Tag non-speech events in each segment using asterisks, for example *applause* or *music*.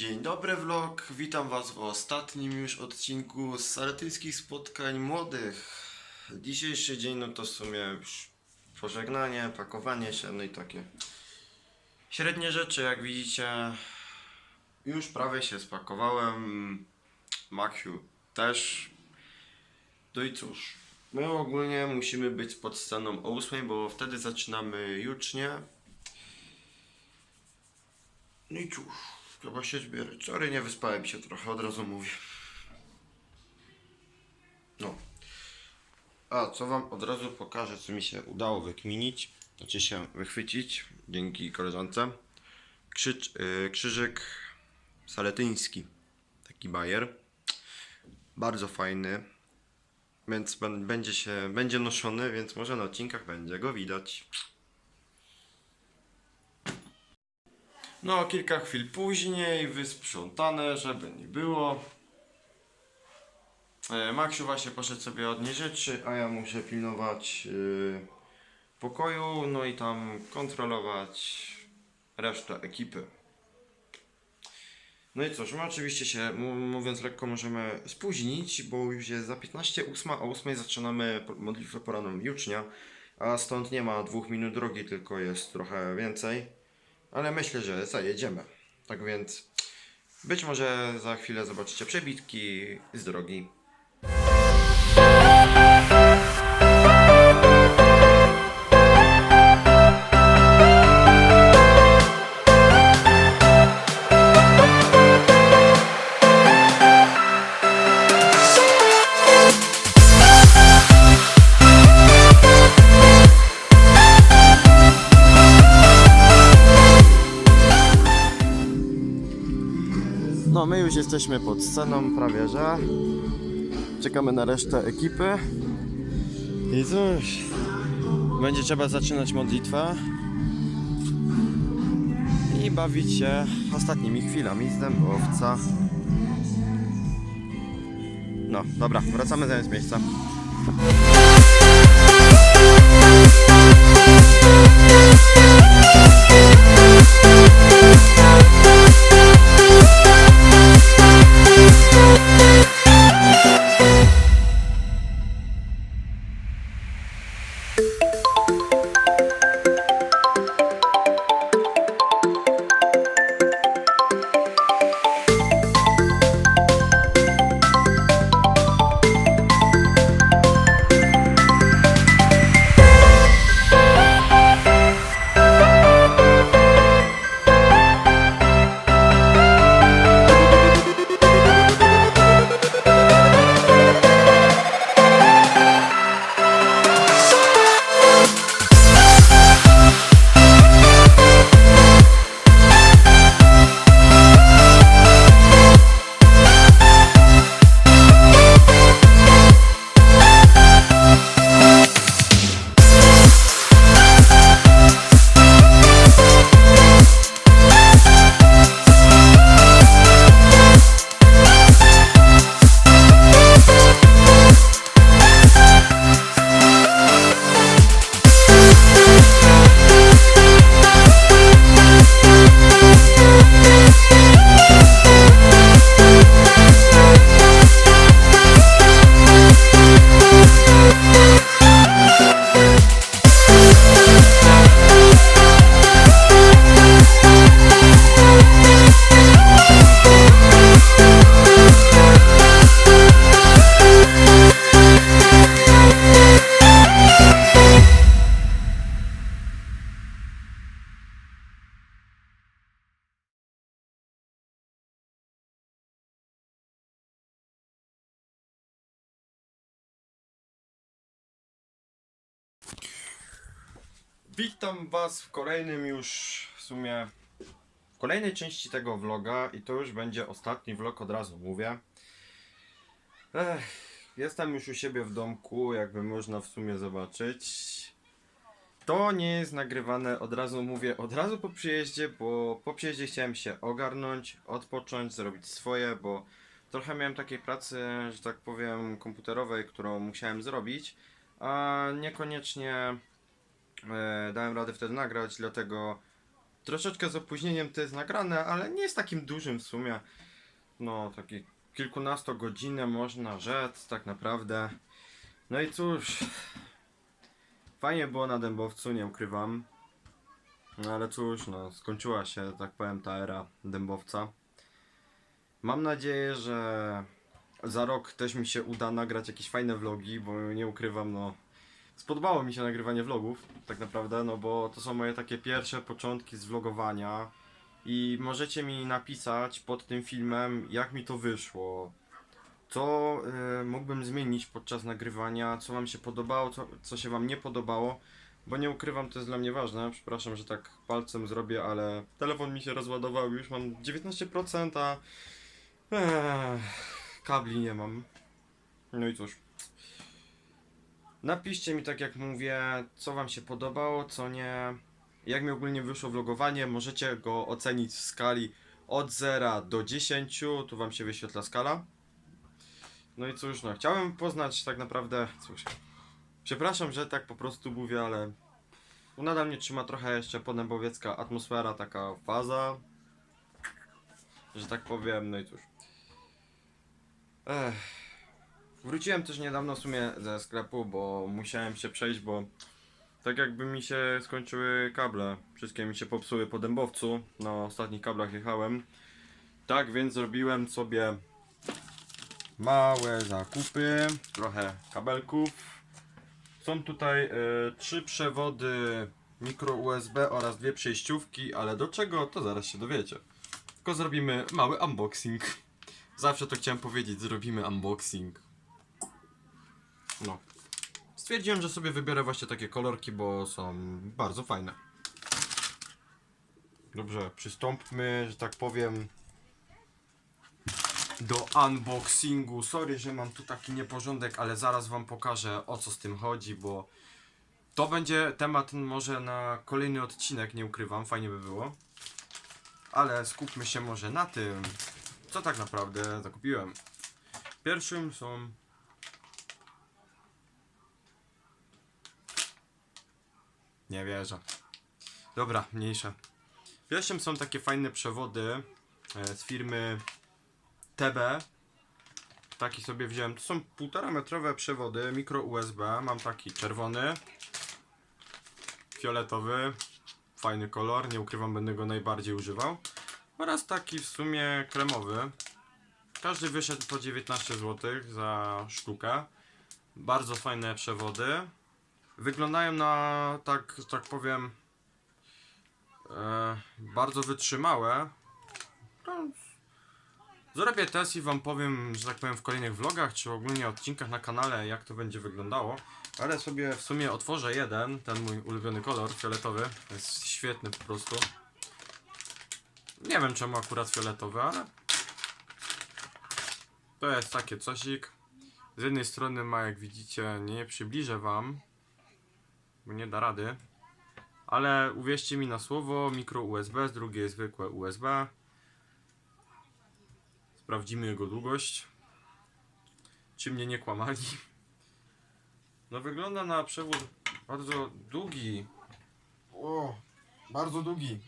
Dzień dobry vlog, witam was w ostatnim już odcinku z saletyńskich spotkań młodych. Dzisiejszy dzień no to w sumie już pożegnanie, pakowanie się, no i takie średnie rzeczy jak widzicie. Już prawie się spakowałem, Maciu też. No i cóż, my ogólnie musimy być pod sceną o 8, bo wtedy zaczynamy jucznie. No i cóż, chyba się zbierę. Sorry, nie wyspałem się trochę, od razu mówię. No. A, co wam od razu pokażę, co mi się udało wykminić, znaczy się wychwycić, dzięki koleżance. Krzycz, yy, krzyżyk saletyński, taki bajer. Bardzo fajny, więc będzie się, będzie noszony, więc może na odcinkach będzie go widać. No, kilka chwil później, wysprzątane, żeby nie było. E, Maksiu właśnie poszedł sobie odnieść rzeczy, a ja muszę pilnować yy, pokoju, no i tam kontrolować resztę ekipy. No i cóż, my oczywiście się, mówiąc lekko, możemy spóźnić, bo już jest za 15, 8, a o 8 zaczynamy modlitwę poranną jucznia, a stąd nie ma dwóch minut drogi, tylko jest trochę więcej. Ale myślę, że zajedziemy. Tak więc być może za chwilę zobaczycie przebitki z drogi. Już jesteśmy pod sceną, prawie że. Czekamy na resztę ekipy. I cóż, będzie trzeba zaczynać modlitwę i bawić się ostatnimi chwilami z dębowca. No, dobra, wracamy zająć miejsca. Witam Was w kolejnym już w sumie w kolejnej części tego vloga i to już będzie ostatni vlog od razu mówię. Ech, jestem już u siebie w domku, jakby można w sumie zobaczyć. To nie jest nagrywane od razu mówię od razu po przyjeździe, bo po przyjeździe chciałem się ogarnąć, odpocząć, zrobić swoje, bo trochę miałem takiej pracy, że tak powiem, komputerowej, którą musiałem zrobić, a niekoniecznie e, dałem radę wtedy nagrać, dlatego troszeczkę z opóźnieniem to jest nagrane, ale nie jest takim dużym w sumie. No, taki kilkunastogodzinne można rzec, tak naprawdę. No i cóż, fajnie było na dębowcu, nie ukrywam. No ale cóż, no, skończyła się, tak powiem, ta era dębowca. Mam nadzieję, że za rok też mi się uda nagrać jakieś fajne vlogi, bo nie ukrywam, no. Spodobało mi się nagrywanie vlogów, tak naprawdę, no bo to są moje takie pierwsze początki z vlogowania. I możecie mi napisać pod tym filmem, jak mi to wyszło. Co y, mógłbym zmienić podczas nagrywania, co wam się podobało, co, co się wam nie podobało. Bo nie ukrywam, to jest dla mnie ważne. Przepraszam, że tak palcem zrobię, ale telefon mi się rozładował, już mam 19%, a Ech, kabli nie mam. No i cóż. Napiszcie mi, tak jak mówię, co wam się podobało, co nie. Jak mi ogólnie wyszło vlogowanie, możecie go ocenić w skali od 0 do 10, tu wam się wyświetla skala. No i cóż, no, chciałem poznać tak naprawdę, cóż, przepraszam, że tak po prostu mówię, ale nadal mnie trzyma trochę jeszcze podębowiecka atmosfera, taka faza, że tak powiem, no i cóż. Ech. Wróciłem też niedawno w sumie ze sklepu, bo musiałem się przejść, bo tak jakby mi się skończyły kable. Wszystkie mi się popsuły po dębowcu. Na ostatnich kablach jechałem. Tak więc zrobiłem sobie małe zakupy, trochę kabelków. Są tutaj e, trzy przewody mikro USB oraz dwie przejściówki, ale do czego to zaraz się dowiecie. Tylko zrobimy mały unboxing. Zawsze to chciałem powiedzieć, zrobimy unboxing. No. Stwierdziłem, że sobie wybiorę właśnie takie kolorki, bo są bardzo fajne. Dobrze, przystąpmy, że tak powiem, do unboxingu. Sorry, że mam tu taki nieporządek, ale zaraz wam pokażę o co z tym chodzi, bo to będzie temat może na kolejny odcinek, nie ukrywam, fajnie by było. Ale skupmy się może na tym, co tak naprawdę zakupiłem. Pierwszym są Nie wierzę. Dobra, mniejsze. Pierwszym są takie fajne przewody e, z firmy TB. Taki sobie wziąłem. To są półtora metrowe przewody mikro USB. Mam taki czerwony, fioletowy, fajny kolor. Nie ukrywam, będę go najbardziej używał. Oraz taki w sumie kremowy. Każdy wyszedł po 19 zł za sztukę. Bardzo fajne przewody. Wyglądają na, tak, tak powiem, e, bardzo wytrzymałe. No, Zrobię test i wam powiem, że tak powiem, w kolejnych vlogach, czy ogólnie odcinkach na kanale, jak to będzie wyglądało. Ale sobie w sumie otworzę jeden, ten mój ulubiony kolor, fioletowy. Jest świetny po prostu. Nie wiem czemu akurat fioletowy, ale... To jest takie cosik. Z jednej strony ma, jak widzicie, nie przybliżę wam, bo nie da rady. Ale uwierzcie mi na słowo, mikro USB, z drugiej zwykłe USB. Sprawdzimy jego długość. Czy mnie nie kłamali? No wygląda na przewód bardzo długi. O, bardzo długi.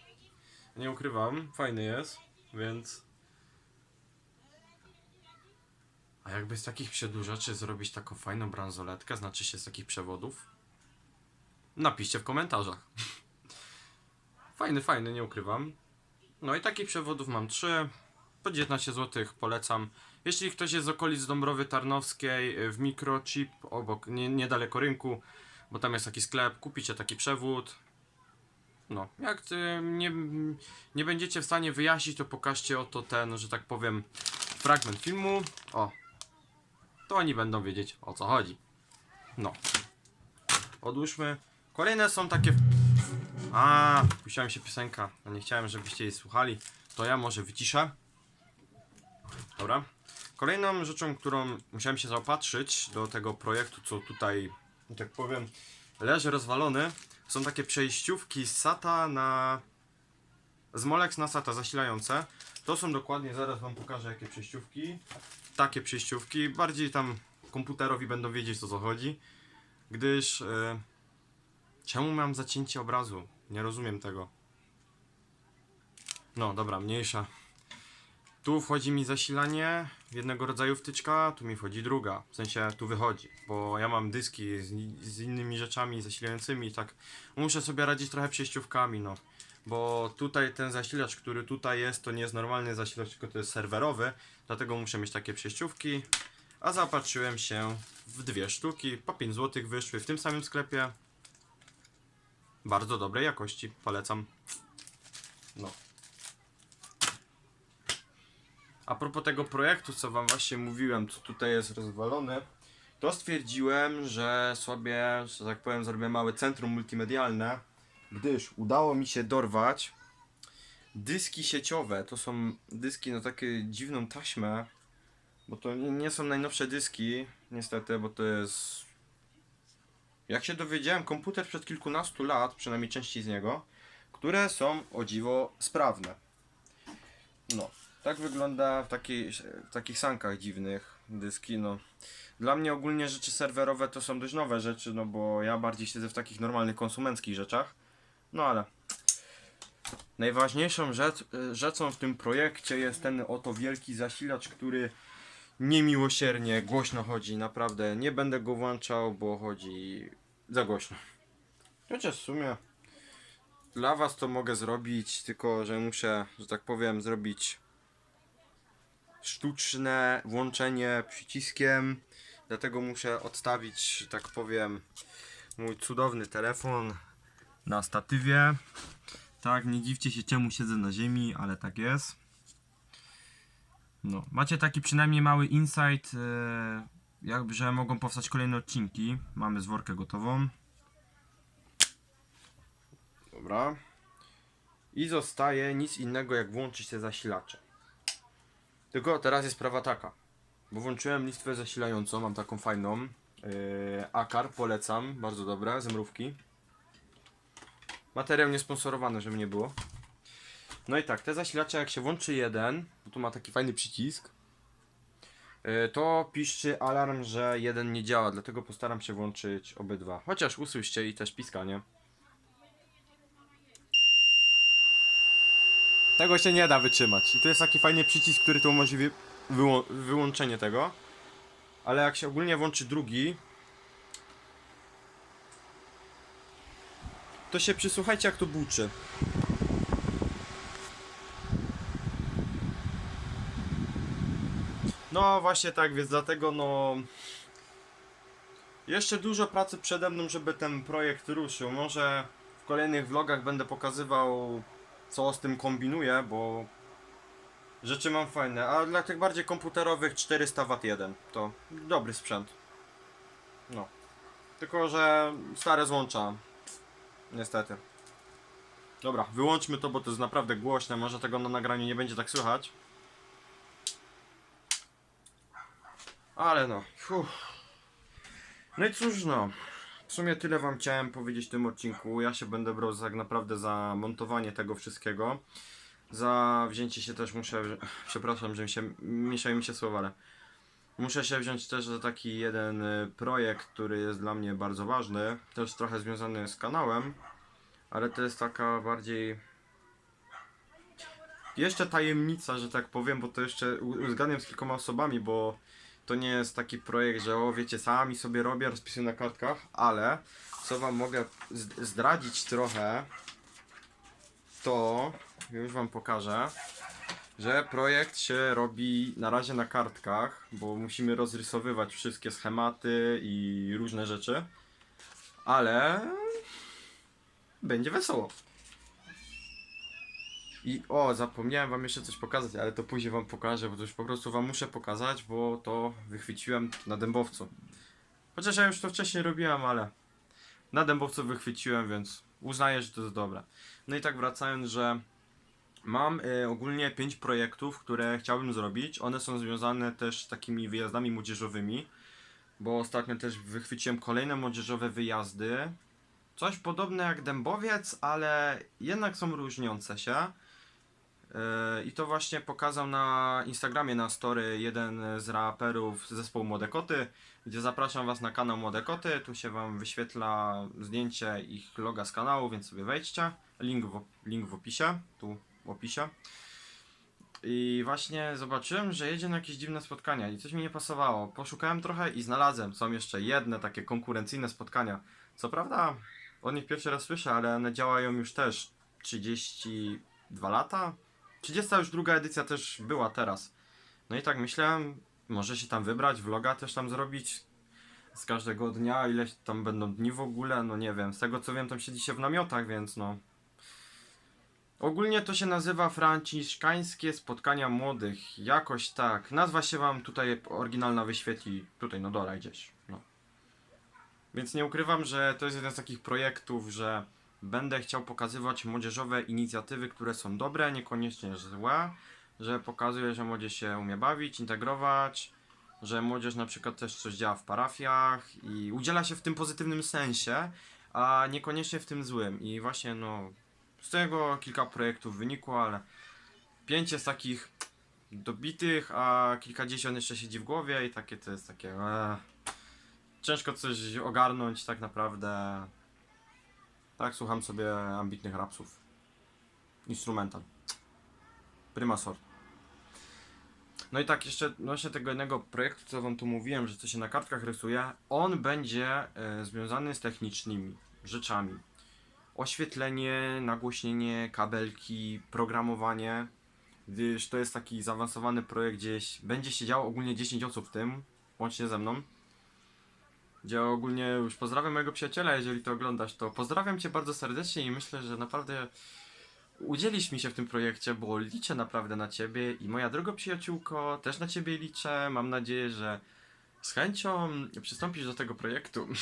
Nie ukrywam, fajny jest, więc... A jakby z takich przedłużaczy zrobić taką fajną bransoletkę, znaczy się z takich przewodów? Napiszcie w komentarzach. Fajny, fajny, nie ukrywam. No i takich przewodów mam trzy. Po 19 zł polecam. Jeśli ktoś jest z okolic Dąbrowy Tarnowskiej, y, w Microchip, obok, nie, niedaleko rynku, bo tam jest taki sklep, kupicie taki przewód. No, jak y, nie, nie będziecie w stanie wyjaśnić, to pokażcie oto ten, że tak powiem, fragment filmu. O, to oni będą wiedzieć o co chodzi. No. Odłóżmy. Kolejne są takie. A, puściła mi się piosenka. a Nie chciałem, żebyście jej słuchali. To ja może wyciszę. Dobra. Kolejną rzeczą, którą musiałem się zaopatrzyć do tego projektu, co tutaj, tak powiem, leży rozwalony, są takie przejściówki z SATA na. z Molex na SATA zasilające. To są dokładnie, zaraz wam pokażę jakie przejściówki. Takie przejściówki. Bardziej tam komputerowi będą wiedzieć o co chodzi. Gdyż. e, Czemu mam zacięcie obrazu? Nie rozumiem tego. No dobra, mniejsza. Tu wchodzi mi zasilanie jednego rodzaju wtyczka, tu mi wchodzi druga. W sensie tu wychodzi, bo ja mam dyski z, z innymi rzeczami zasilającymi tak muszę sobie radzić trochę przejściówkami, no. Bo tutaj ten zasilacz, który tutaj jest, to nie jest normalny zasilacz, tylko to jest serwerowy, dlatego muszę mieć takie przejściówki. A zapatrzyłem się w dwie sztuki, po 5 zł wyszły w tym samym sklepie. Bardzo dobrej jakości, polecam. No. A propos tego projektu, co wam właśnie mówiłem, co tutaj jest rozwalone, to stwierdziłem, że sobie, że tak powiem, zrobię małe centrum multimedialne, gdyż udało mi się dorwać dyski sieciowe. To są dyski na takie dziwną taśmę, bo to nie, są najnowsze dyski, niestety, bo to jest... Jak się dowiedziałem, komputer przed kilkunastu lat, przynajmniej części z niego, które są o dziwo sprawne. No, tak wygląda w, takiej, w takich sankach dziwnych dyski, no. Dla mnie ogólnie rzeczy serwerowe to są dość nowe rzeczy, no bo ja bardziej siedzę w takich normalnych konsumenckich rzeczach. No ale najważniejszą rzecz, rzeczą w tym projekcie jest ten oto wielki zasilacz, który niemiłosiernie głośno chodzi, naprawdę. Nie będę go włączał, bo chodzi za głośno. Chociaż w sumie dla was to mogę zrobić, tylko że muszę, że tak powiem, zrobić sztuczne włączenie przyciskiem. Dlatego muszę odstawić, że tak powiem, mój cudowny telefon na statywie. Tak, nie dziwcie się czemu siedzę na ziemi, ale tak jest. No, macie taki przynajmniej mały insight, jakby, że mogą powstać kolejne odcinki. Mamy zworkę gotową. Dobra. I zostaje nic innego jak włączyć te zasilacze. Tylko teraz jest sprawa taka. Bo włączyłem listwę zasilającą, mam taką fajną. Yy, Akar, polecam, bardzo dobre, z mrówki. Materiał niesponsorowany, żeby nie było. No i tak, te zasilacze jak się włączy jeden, bo tu ma taki fajny przycisk, yy, to piszczy alarm, że jeden nie działa, dlatego postaram się włączyć obydwa. Chociaż usłyszcie i też piskanie. Tego się nie da wytrzymać. I tu jest taki fajny przycisk, który to umożliwi wyłą wyłączenie tego. Ale jak się ogólnie włączy drugi, to się przysłuchajcie jak to buczy. No właśnie tak, więc dlatego no... Jeszcze dużo pracy przede mną, żeby ten projekt ruszył. Może w kolejnych vlogach będę pokazywał co z tym kombinuję, bo rzeczy mam fajne, a dla tych bardziej komputerowych 400 W 1 to dobry sprzęt. No. Tylko, że stare złącza. Niestety. Dobra, wyłączmy to, bo to jest naprawdę głośne, może tego na nagraniu nie będzie tak słychać. Ale no. No i cóż no, w sumie tyle wam chciałem powiedzieć w tym odcinku. Ja się będę brał tak naprawdę za montowanie tego wszystkiego. Za wzięcie się też muszę, przepraszam, że mi się, mieszają mi się słowa, ale muszę się wziąć też za taki jeden y, projekt, który jest dla mnie bardzo ważny. Też trochę związany z kanałem, ale to jest taka bardziej jeszcze tajemnica, że tak powiem, bo to jeszcze uzgadniam z kilkoma osobami, bo to nie jest taki projekt, że o wiecie, sami sobie robię, rozpisuję na kartkach, ale co wam mogę zdradzić trochę, to już wam pokażę, że projekt się robi na razie na kartkach, bo musimy rozrysowywać wszystkie schematy i różne rzeczy, ale będzie wesoło. I o, zapomniałem wam jeszcze coś pokazać, ale to później wam pokażę, bo to już po prostu wam muszę pokazać, bo to wychwyciłem na dębowcu. Chociaż ja już to wcześniej robiłem, ale na dębowcu wychwyciłem, więc uznaję, że to jest dobre. No i tak wracając, że mam y, ogólnie 5 projektów, które chciałbym zrobić. One są związane też z takimi wyjazdami młodzieżowymi, bo ostatnio też wychwyciłem kolejne młodzieżowe wyjazdy. Coś podobne jak Dębowiec, ale jednak są różniące się. I to właśnie pokazał na Instagramie na story jeden z raperów zespołu Młode Koty, gdzie zapraszam was na kanał Młode Koty. Tu się wam wyświetla zdjęcie ich loga z kanału, więc sobie wejdźcie. Link w, link w opisie. Tu w opisie. I właśnie zobaczyłem, że jedzie na jakieś dziwne spotkania i coś mi nie pasowało. Poszukałem trochę i znalazłem. Są jeszcze jedne takie konkurencyjne spotkania. Co prawda, o nich pierwszy raz słyszę, ale one działają już też 32 lata. 30 już druga edycja też była teraz. No i tak myślałem, może się tam wybrać, vloga też tam zrobić z każdego dnia, ileś tam będą dni w ogóle, no nie wiem. Z tego co wiem, tam siedzi się w namiotach, więc no. Ogólnie to się nazywa Franciszkańskie Spotkania Młodych. Jakoś tak. Nazwa się wam tutaj oryginalna wyświetli tutaj na dole gdzieś. No. Więc nie ukrywam, że to jest jeden z takich projektów, że będę chciał pokazywać młodzieżowe inicjatywy, które są dobre, niekoniecznie złe, że pokazuje, że młodzież się umie bawić, integrować, że młodzież na przykład też coś działa w parafiach i udziela się w tym pozytywnym sensie, a niekoniecznie w tym złym. I właśnie no z tego kilka projektów wynikło, ale pięć jest takich dobitych, a kilkadziesiąt jeszcze siedzi w głowie i takie to jest takie eee, ciężko coś ogarnąć tak naprawdę. Tak, słucham sobie ambitnych rapsów. Instrumental. Prima sort. No i tak, jeszcze odnośnie tego jednego projektu, co wam tu mówiłem, że co się na kartkach rysuje, on będzie e, związany z technicznymi rzeczami. Oświetlenie, nagłośnienie, kabelki, programowanie, gdyż to jest taki zaawansowany projekt, gdzieś będzie siedziało ogólnie 10 osób w tym, łącznie ze mną. Gdzie ogólnie już pozdrawiam mojego przyjaciela, jeżeli to oglądasz, to pozdrawiam cię bardzo serdecznie i myślę, że naprawdę udzielisz mi się w tym projekcie, bo liczę naprawdę na ciebie i moja droga przyjaciółko, też na ciebie liczę. Mam nadzieję, że z chęcią przystąpisz do tego projektu. *laughs*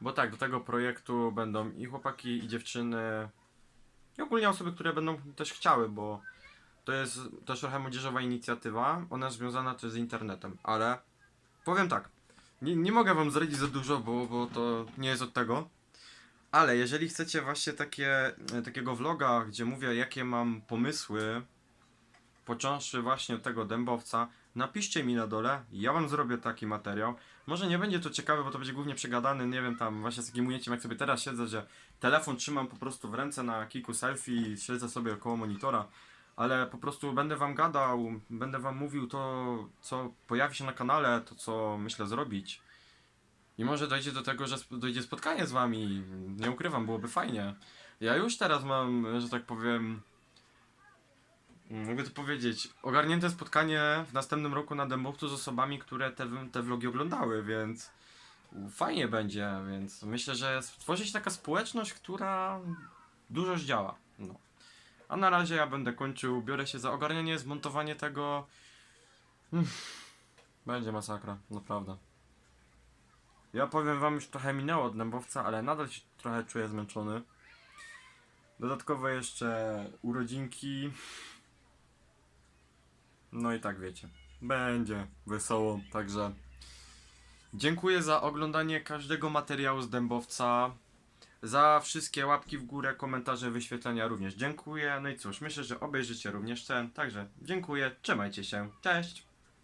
bo tak, do tego projektu będą i chłopaki, i dziewczyny, i ogólnie osoby, które będą też chciały, bo to jest też trochę młodzieżowa inicjatywa. Ona związana też z internetem, ale powiem tak. Nie, nie mogę wam zdradzić za dużo, bo, bo to nie jest od tego. Ale jeżeli chcecie właśnie takie, e, takiego vloga, gdzie mówię jakie mam pomysły, począwszy właśnie od tego dębowca, napiszcie mi na dole, ja wam zrobię taki materiał. Może nie będzie to ciekawe, bo to będzie głównie przegadany, nie wiem, tam właśnie z takim ujęciem, jak sobie teraz siedzę, że telefon trzymam po prostu w ręce na kilku selfie i siedzę sobie koło monitora. Ale po prostu będę wam gadał, będę wam mówił to, co pojawi się na kanale, to co myślę zrobić. I może dojdzie do tego, że dojdzie spotkanie z wami. Nie ukrywam, byłoby fajnie. Ja już teraz mam, że tak powiem. Mogę to powiedzieć. Ogarnięte spotkanie w następnym roku na Dębowcu z osobami, które te, te vlogi oglądały, więc fajnie będzie, więc myślę, że stworzy się taka społeczność, która dużo zdziała. A na razie ja będę kończył, biorę się za ogarnianie, zmontowanie tego. Będzie masakra, naprawdę. Ja powiem wam, już trochę minęło od dębowca, ale nadal się trochę czuję zmęczony. Dodatkowo jeszcze urodzinki. No i tak wiecie. Będzie wesoło, także dziękuję za oglądanie każdego materiału z dębowca. Za wszystkie łapki w górę, komentarze, wyświetlenia również dziękuję. No i cóż, myślę, że obejrzycie również ten. Także dziękuję, trzymajcie się. Cześć!